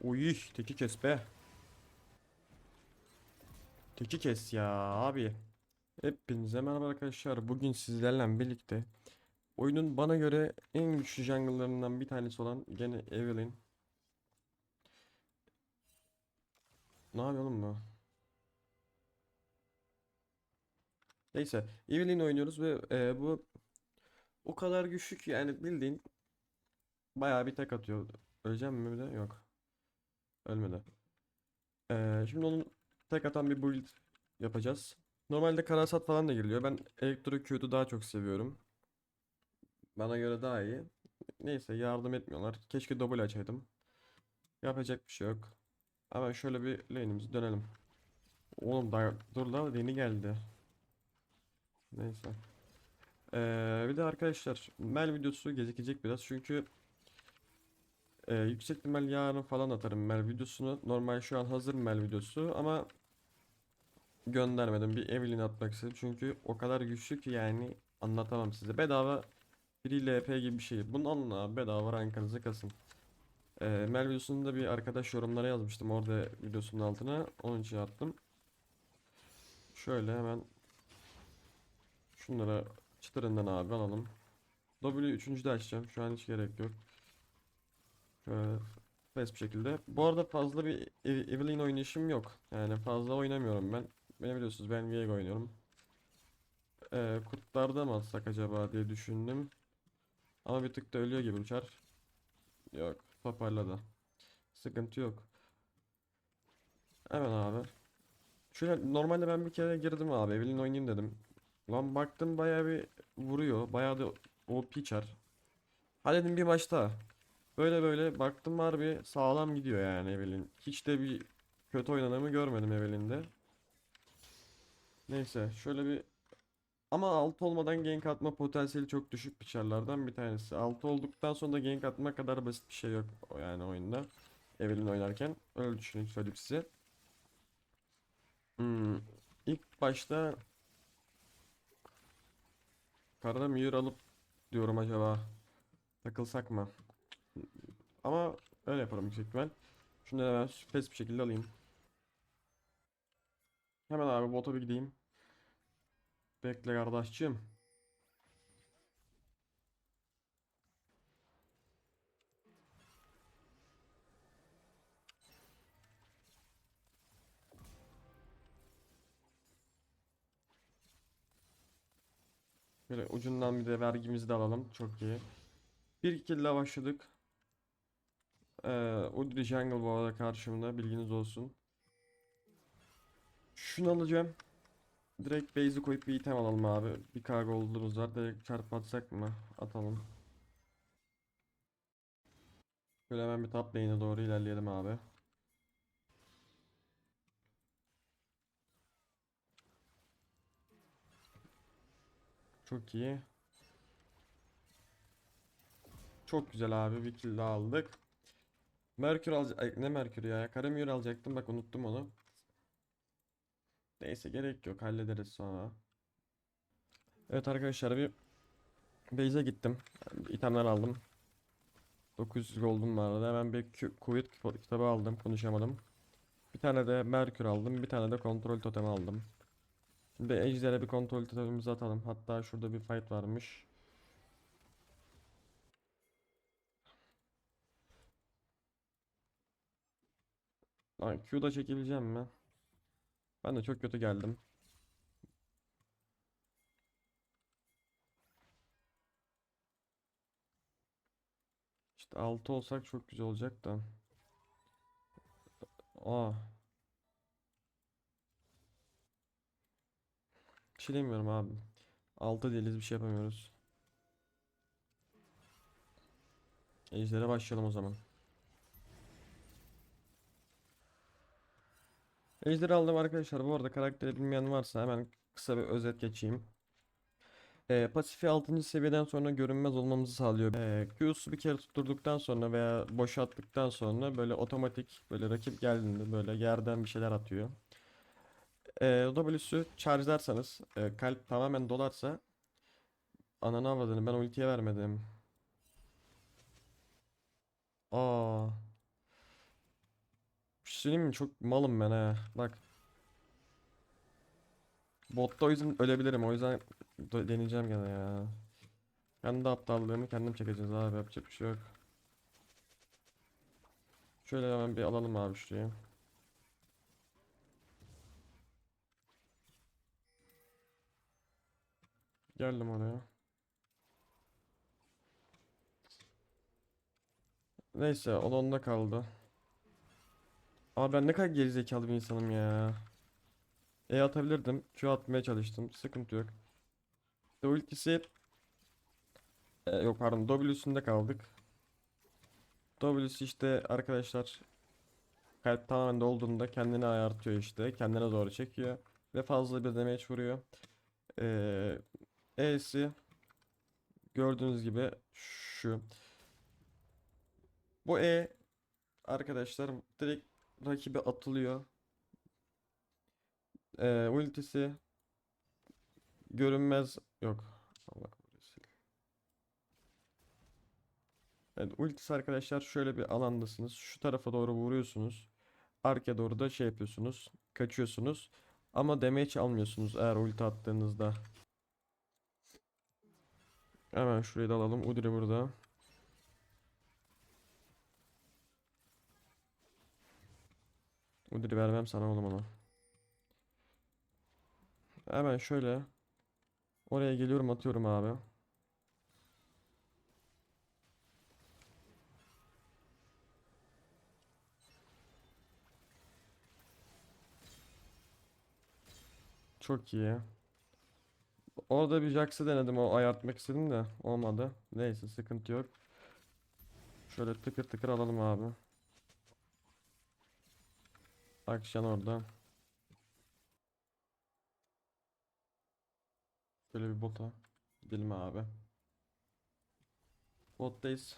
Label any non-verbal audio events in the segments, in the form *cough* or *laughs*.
Uy teki kes be. Teki kes ya abi. Hepinize merhaba arkadaşlar. Bugün sizlerle birlikte oyunun bana göre en güçlü jungle'larından bir tanesi olan gene Evelynn. Ne oğlum bu? Neyse, Evelynn oynuyoruz ve e, bu o kadar güçlü ki yani bildiğin bayağı bir tek atıyor. Öleceğim mi bir de? Yok. Ölmedi. Ee, şimdi onun tek atan bir build yapacağız. Normalde karasat falan da giriliyor. Ben Electrocute'u daha çok seviyorum. Bana göre daha iyi. Neyse yardım etmiyorlar. Keşke double açaydım. Yapacak bir şey yok. Hemen şöyle bir lane'imizi dönelim. Oğlum daha dur la yeni geldi. Neyse. Ee, bir de arkadaşlar Mel videosu gecikecek biraz çünkü ee, yüksek ihtimal yarın falan atarım Mel videosunu. Normal şu an hazır Mel videosu ama göndermedim. Bir Evelyn atmak istedim çünkü o kadar güçlü ki yani anlatamam size. Bedava free LP gibi bir şey. Bunu alın abi bedava rankanızı kasın. Ee, Mel videosunda bir arkadaş yorumlara yazmıştım orada videosunun altına. Onun için attım. Şöyle hemen şunlara çıtırından abi alalım. W 3. de açacağım. Şu an hiç gerek yok. Fast bir şekilde. Bu arada fazla bir Ev- Evelynn oynayışım yok. Yani fazla oynamıyorum ben. Beni biliyorsunuz ben Viego oynuyorum. Ee, kurtlarda mı atsak acaba diye düşündüm. Ama bir tık da ölüyor gibi uçar. Yok toparladı. Sıkıntı yok. Hemen abi. Şöyle normalde ben bir kere girdim abi Evelynn oynayayım dedim. Lan baktım bayağı bir vuruyor. Bayağı da OP çar. Hadi dedim bir maçta. Böyle böyle baktım harbi sağlam gidiyor yani Evelyn. Hiç de bir kötü oynanımı görmedim Evelyn'de. Neyse şöyle bir ama 6 olmadan gank atma potansiyeli çok düşük biçerlerden bir tanesi. 6 olduktan sonra da gank atma kadar basit bir şey yok yani oyunda. Evelyn oynarken öyle düşünün söyleyeyim size. Hmm, ilk başta Karada mühür alıp diyorum acaba takılsak mı? Ama öyle yaparım yüksek ihtimal. Da hemen space bir şekilde alayım. Hemen abi bota bir gideyim. Bekle kardeşçim. Böyle ucundan bir de vergimizi de alalım. Çok iyi. Bir kill ile başladık. Ee, Udry Jungle bu arada karşımda bilginiz olsun. Şunu alacağım. Direkt base'i koyup bir item alalım abi. Bir kargo olduğumuz var. Direkt çarp atsak mı? Atalım. Böyle hemen bir top lane'e doğru ilerleyelim abi. Çok iyi. Çok güzel abi bir kill daha aldık. Merkür alacak ne Merkür ya? Karamür alacaktım bak unuttum onu. Neyse gerek yok hallederiz sonra. Evet arkadaşlar bir base'e gittim. İtemler aldım. 900 gold'um vardı. Hemen bir kuvvet kitabı aldım. Konuşamadım. Bir tane de Merkür aldım. Bir tane de kontrol totemi aldım. Şimdi Ejder'e bir kontrol totemimizi atalım. Hatta şurada bir fight varmış. Lan Q'da çekebileceğim mi? Ben de çok kötü geldim. İşte 6 olsak çok güzel olacak da. Aa. Bir şey demiyorum abi. 6 değiliz bir şey yapamıyoruz. Ejder'e başlayalım o zaman. Ejder'i aldım arkadaşlar. Bu arada karakteri bilmeyen varsa hemen kısa bir özet geçeyim. Ee, pasifi 6. seviyeden sonra görünmez olmamızı sağlıyor. Ee, Q'su bir kere tutturduktan sonra veya boşalttıktan sonra böyle otomatik böyle rakip geldiğinde böyle yerden bir şeyler atıyor. Ee, W'su charge'larsanız e, kalp tamamen dolarsa ananı avradını ben ultiye vermedim. Aa. Söyleyeyim mi? Çok malım ben ha. Bak. Botta o yüzden ölebilirim. O yüzden de- deneyeceğim gene ya. Kendi aptallığımı kendim çekeceğiz abi. Yapacak bir şey yok. Şöyle hemen bir alalım abi şurayı. Geldim oraya. Neyse o da onda kaldı. Abi ben ne kadar gerizekalı bir insanım ya. E atabilirdim. Q atmaya çalıştım. Sıkıntı yok. İşte ultisi e, yok pardon W'sünde kaldık. W'si işte arkadaşlar kalp tamamen dolduğunda kendini ayartıyor işte. Kendine doğru çekiyor. Ve fazla bir damage vuruyor. Ee, E'si gördüğünüz gibi şu. Bu E arkadaşlar direkt rakibe atılıyor. Ee, ultisi görünmez yok. Allah kahretsin. Evet, ultisi arkadaşlar şöyle bir alandasınız. Şu tarafa doğru vuruyorsunuz. Arkaya doğru da şey yapıyorsunuz. Kaçıyorsunuz. Ama damage almıyorsunuz eğer ulti attığınızda. Hemen şurayı da alalım. Udri burada. Udri vermem sana oğlum onu. Hemen şöyle. Oraya geliyorum atıyorum abi. Çok iyi. Orada bir Jax'ı denedim o ayartmak istedim de olmadı. Neyse sıkıntı yok. Şöyle tıkır tıkır alalım abi. Akşam orada. Şöyle bir bota gidelim abi. Bottayız.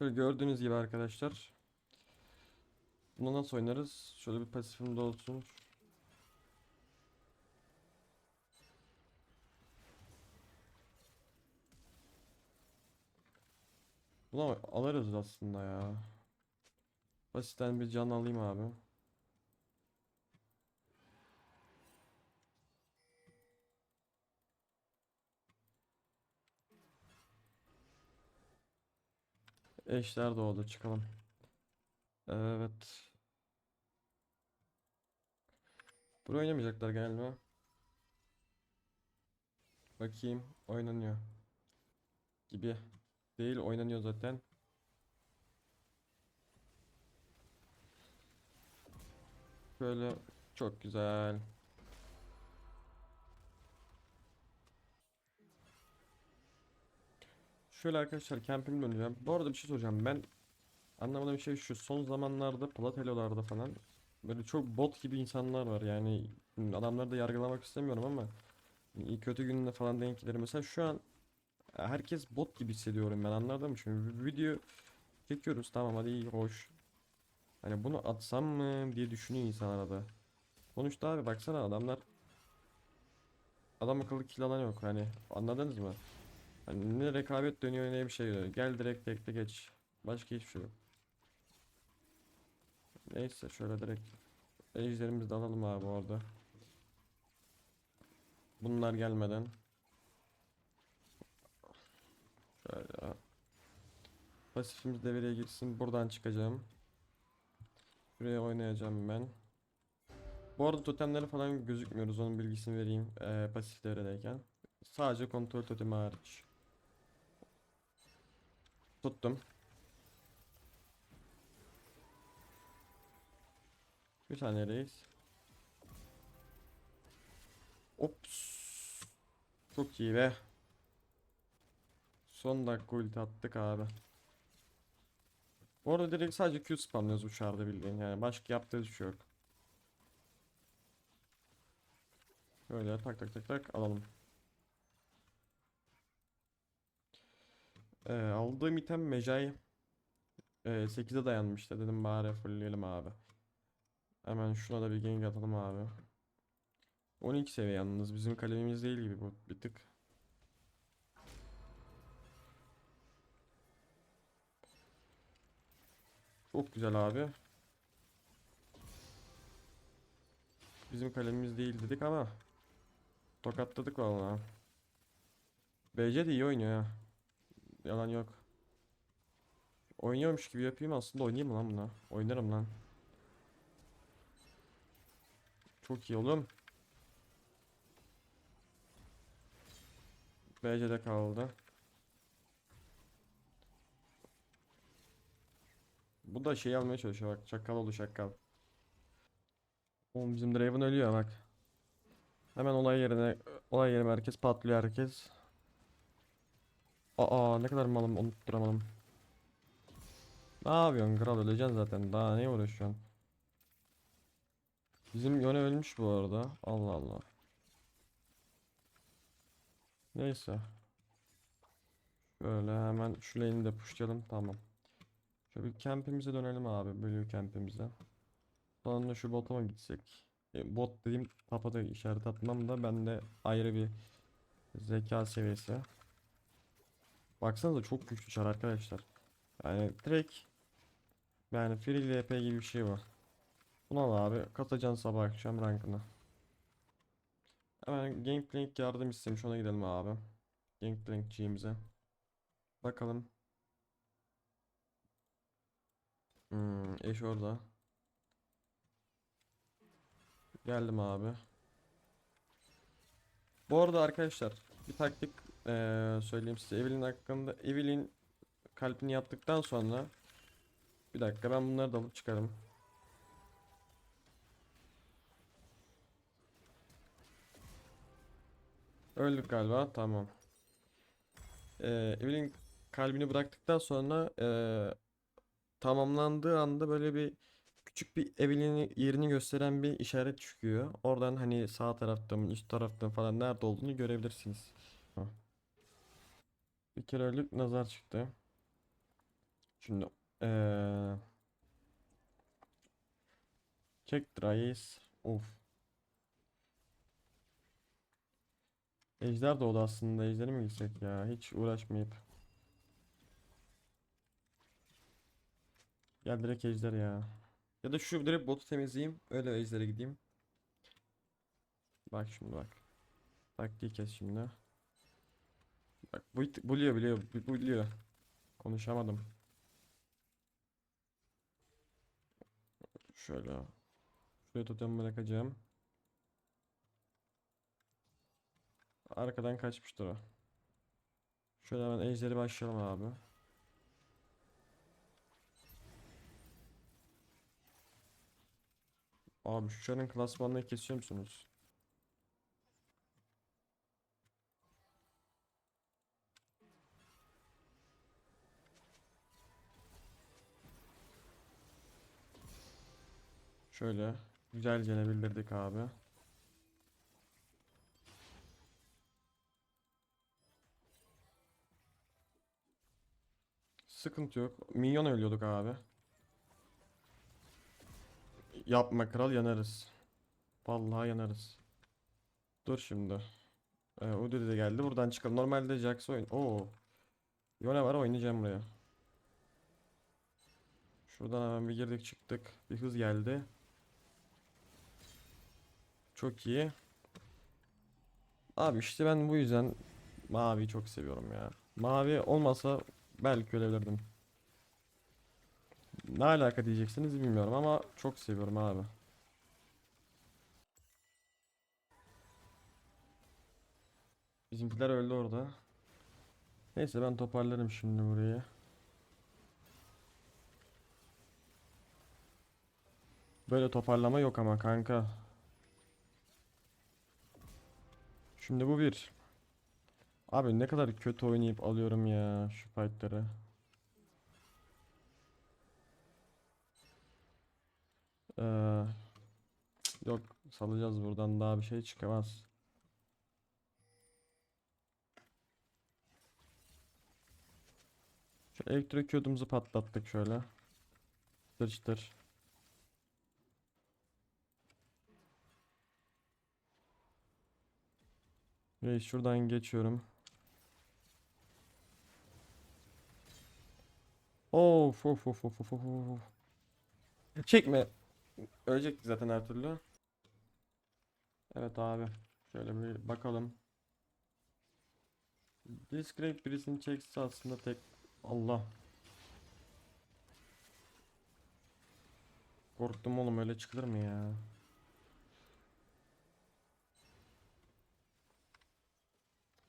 Böyle gördüğünüz gibi arkadaşlar. Bunu nasıl oynarız? Şöyle bir pasifim de olsun. Bunu alırız aslında ya. Basitten bir can alayım abi. Eşler doğdu çıkalım. Evet. Buraya oynamayacaklar galiba. Bakayım oynanıyor. Gibi. Değil oynanıyor zaten. Böyle çok güzel. Şöyle arkadaşlar camping döneceğim. Bu arada bir şey soracağım. Ben anlamadığım şey şu. Son zamanlarda Platelo'larda falan böyle çok bot gibi insanlar var. Yani adamları da yargılamak istemiyorum ama iyi kötü gününde falan denk gelir. Mesela şu an herkes bot gibi hissediyorum ben anladım. Şimdi video çekiyoruz tamam hadi iyi hoş. Hani bunu atsam mı diye düşünüyor insan arada. Sonuçta abi baksana adamlar adam akıllı kill alan yok hani anladınız mı? Hani ne rekabet dönüyor ne bir şey dönüyor. Gel direkt tekte geç. Başka hiçbir şey yok. Neyse şöyle direkt ejderimizi de alalım abi orada. Bunlar gelmeden. Şöyle. Pasifimiz devreye girsin. Buradan çıkacağım. Buraya oynayacağım ben. Bu arada totemleri falan gözükmüyoruz. Onun bilgisini vereyim. Ee, pasif devredeyken. Sadece kontrol totemi hariç. Tuttum. Bir saniye reis. Ops. Çok iyi be. Son dakika ulti attık abi. Bu arada direkt sadece Q spamlıyoruz uçarda bildiğin yani başka yaptığı bir şey yok. Böyle tak tak tak tak alalım. Ee, aldığım item Mejai ee, 8'e dayanmıştı dedim bari fullleyelim abi. Hemen şuna da bir gank atalım abi. 12 seviye yalnız bizim kalemimiz değil gibi bu bir tık. Çok güzel abi. Bizim kalemimiz değil dedik ama tokatladık vallahi. BC de iyi oynuyor ya. Yalan yok. Oynuyormuş gibi yapayım aslında oynayayım lan buna? Oynarım lan. Çok iyi oğlum. BC'de kaldı. Bu da şey almaya çalışıyor bak. Çakal oldu şakal. Oğlum bizim Draven ölüyor bak. Hemen olay yerine olay yerine herkes patlıyor herkes. Aa ne kadar malım unutturamadım. Ne yapıyorsun kral öleceksin zaten daha ne uğraşıyorsun? Bizim Yone ölmüş bu arada. Allah Allah. Neyse. Şöyle hemen şu lane'i de pushlayalım tamam. Şöyle bir campimize dönelim abi. Blue campimize. Sonra şu bota mı gitsek? E, bot dediğim tapa da işaret atmam da bende ayrı bir zeka seviyesi. Baksanıza çok güçlü çar arkadaşlar. Yani direkt yani free LP gibi bir şey var. Buna al abi katacaksın sabah akşam rankını. Hemen Gangplank yardım istemiş ona gidelim abi. Gangplankçiğimize. Bakalım. Hmm, eş orada. Geldim abi. Bu arada arkadaşlar bir taktik eee, söyleyeyim size. Evelyn hakkında Evelyn kalbini yaptıktan sonra bir dakika ben bunları da alıp çıkarım. Öldük galiba tamam. Eee Evelyn kalbini bıraktıktan sonra eee, tamamlandığı anda böyle bir küçük bir Evelyn'in yerini gösteren bir işaret çıkıyor. Oradan hani sağ tarafta mı üst tarafta mı falan nerede olduğunu görebilirsiniz. Ha. Bir kere öldük nazar çıktı. Şimdi eee check Dryas. Of. Ejder doğdu aslında. Ejder'e mi gitsek ya? Hiç uğraşmayıp. Gel direkt Ejder ya. Ya da şu direkt botu temizleyeyim. Öyle Ejder'e gideyim. Bak şimdi bak. Taktiği kes şimdi. Bak bu buluyor biliyor. bu- Buluyor. Konuşamadım. Şöyle. Şuraya totem bırakacağım. Arkadan kaçmıştır o. Şöyle hemen ejderi başlayalım abi. Abi şu çarın klasmanını kesiyor musunuz? Şöyle güzelce ne bildirdik abi. Sıkıntı yok. Minyon ölüyorduk abi. Yapma kral yanarız. Vallahi yanarız. Dur şimdi. Ee, Udry de geldi. Buradan çıkalım. Normalde Jax oyun. Oo. Yone var oynayacağım buraya. Şuradan hemen bir girdik çıktık. Bir hız geldi. Çok iyi. Abi işte ben bu yüzden maviyi çok seviyorum ya. Mavi olmasa belki ölebilirdim. Ne alaka diyeceksiniz bilmiyorum ama çok seviyorum abi. Bizimkiler öldü orada. Neyse ben toparlarım şimdi burayı. Böyle toparlama yok ama kanka. Şimdi bu bir. Abi ne kadar kötü oynayıp alıyorum ya şu fightları. Ee, yok salacağız buradan daha bir şey çıkamaz. Şu elektrokiyodumuzu patlattık şöyle. Çıtır çıtır. Reis şuradan geçiyorum. Of of of of of of. Çekme. Ölecekti zaten her türlü. Evet abi. Şöyle bir bakalım. Discreet birisini çekse aslında tek... Allah. Korktum oğlum öyle çıkılır mı ya?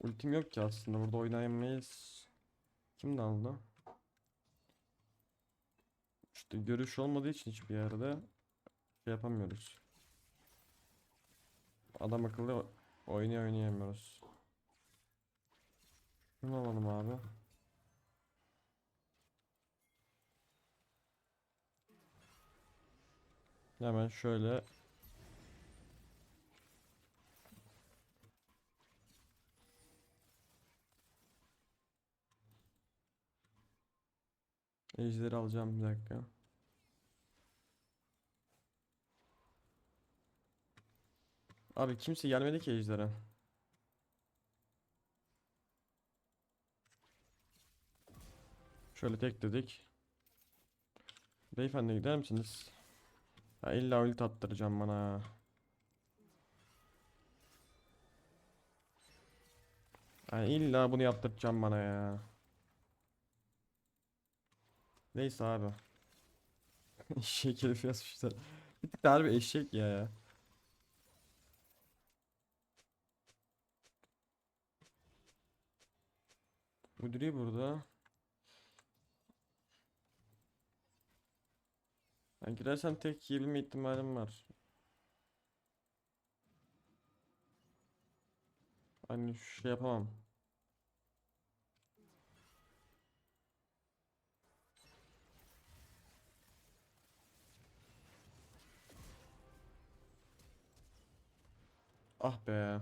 Ultim yok ki aslında burada oynayamayız. Kim aldı? İşte görüş olmadığı için hiçbir yerde şey yapamıyoruz. Adam akıllı oynaya oynayamıyoruz. Şunu alalım abi. Hemen şöyle Ejderi alacağım bir dakika. Abi kimse gelmedi ki ejdere. Şöyle tek dedik. Beyefendi gider misiniz? Ha illa ulti attıracağım bana. Ha illa bunu yaptıracağım bana ya. Neyse abi. *laughs* Eşek herif yazmışlar. Bir tık da harbi eşek ya. Müdürü burada. Ben girersem tek yiyebilme ihtimalim var. Hani şey yapamam. Ah be.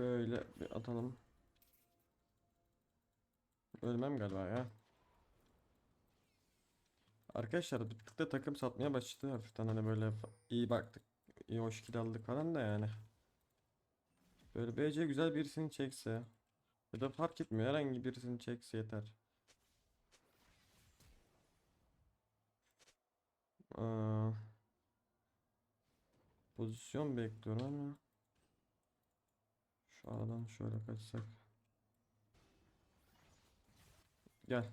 Böyle bir atalım. Ölmem galiba ya. Arkadaşlar bir tık takım satmaya başladı hafiften hani böyle iyi baktık. iyi hoş kill aldık falan da yani. Böyle BC güzel birisini çekse ya da fark etmiyor herhangi birisini çekse yeter. Aa, pozisyon bekliyorum ama şu aradan şöyle kaçsak. Gel.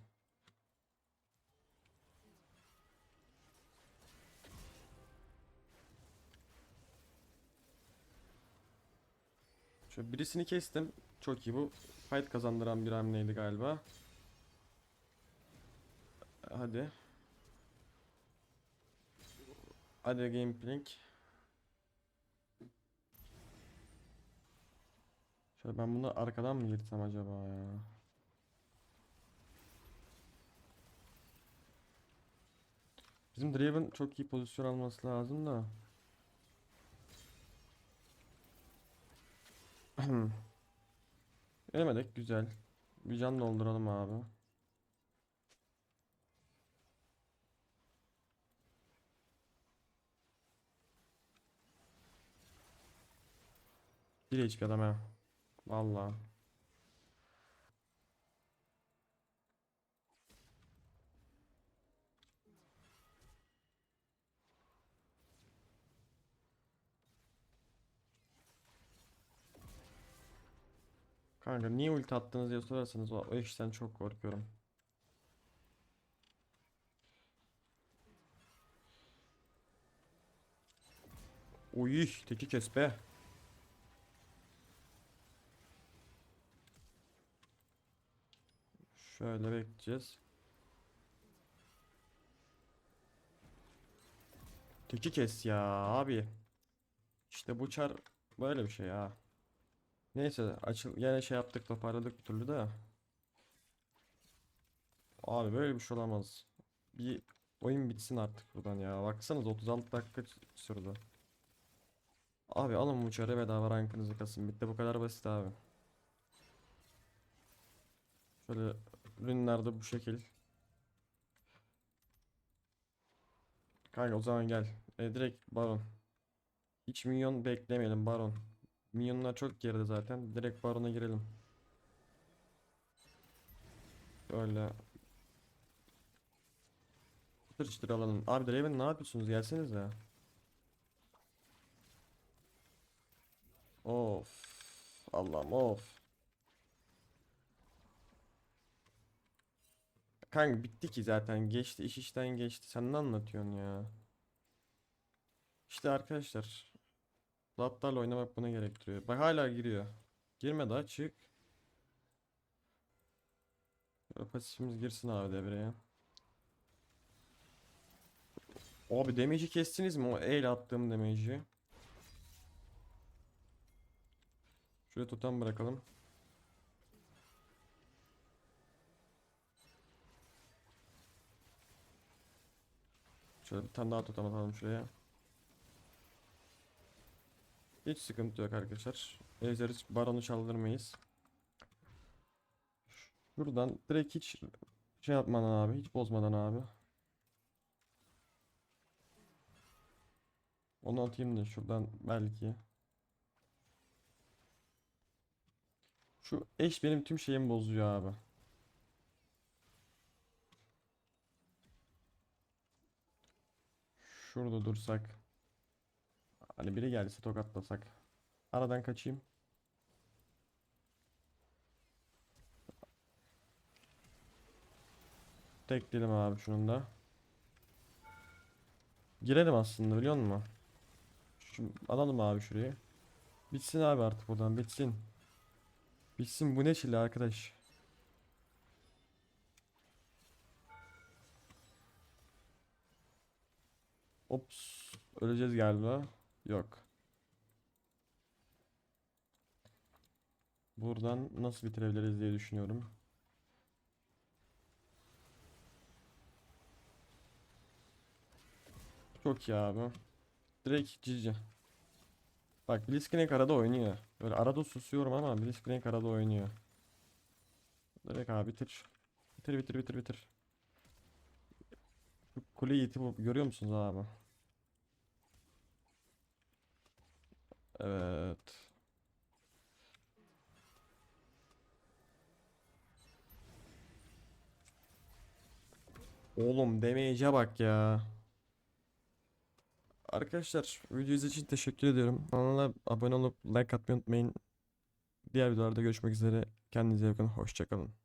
Şöyle birisini kestim. Çok iyi bu. Fight kazandıran bir hamleydi galiba. Hadi. Hadi Gameplink. Şöyle ben bunu arkadan mı girsem acaba ya? Bizim Draven çok iyi pozisyon alması lazım da. *clears throat* Ölmedik güzel. Bir can dolduralım abi. Bir HP adam ha. Vallahi. Kanka niye ulti attınız diye sorarsanız o, o işten çok korkuyorum. Uy, teki kes be. Şöyle bekleyeceğiz. Teki kes ya abi. İşte bu çar böyle bir şey ya. Neyse açıl yine şey yaptık toparladık bir türlü de. Abi böyle bir şey olamaz. Bir oyun bitsin artık buradan ya. Baksanız 36 dakika sürdü. Abi alın bu çare bedava rankınızı kasın. Bitti bu kadar basit abi. Şöyle ürünlerde bu şekil. Kanka o zaman gel. E, direkt Baron. Hiç minyon beklemeyelim Baron. Minyonlar çok geride zaten. Direkt Baron'a girelim. Öyle. Çıtır çıtır alalım. Abi Draven ne yapıyorsunuz? Gelseniz ya. Of. Allah'ım of. Kanka bitti ki zaten. Geçti. iş işten geçti. Sen ne anlatıyorsun ya? İşte arkadaşlar. Latlarla oynamak bunu gerektiriyor. Bak hala giriyor. Girme daha çık. Pasifimiz girsin abi devreye. Abi damage'i kestiniz mi? O el attığım damage'i. Şuraya totem bırakalım. Şöyle bir tane daha totem atalım şuraya. Hiç sıkıntı yok arkadaşlar. Ejderi baronu çaldırmayız. Şuradan direkt hiç şey yapmadan abi, hiç bozmadan abi. Onu atayım da şuradan belki. Şu eş benim tüm şeyimi bozuyor abi. Şurada dursak. Hani biri gelse tokatlasak. Aradan kaçayım. Tekleyelim abi şunun da. Girelim aslında biliyor musun? Şu, alalım abi şurayı. Bitsin abi artık buradan bitsin. Bitsin bu ne çile arkadaş. Ops. Öleceğiz galiba. Yok. Buradan nasıl bitirebiliriz diye düşünüyorum. Çok iyi abi. Direkt cici. Bak Blitzcrank arada oynuyor. Böyle arada susuyorum ama Blitzcrank arada oynuyor. Direkt abi bitir. Bitir bitir bitir bitir. Şu kuleyi itip görüyor musunuz abi? Evet. Oğlum damage'e bak ya. Arkadaşlar video için teşekkür ediyorum. Kanala abone olup like atmayı unutmayın. Diğer videolarda görüşmek üzere. Kendinize iyi bakın. Hoşçakalın.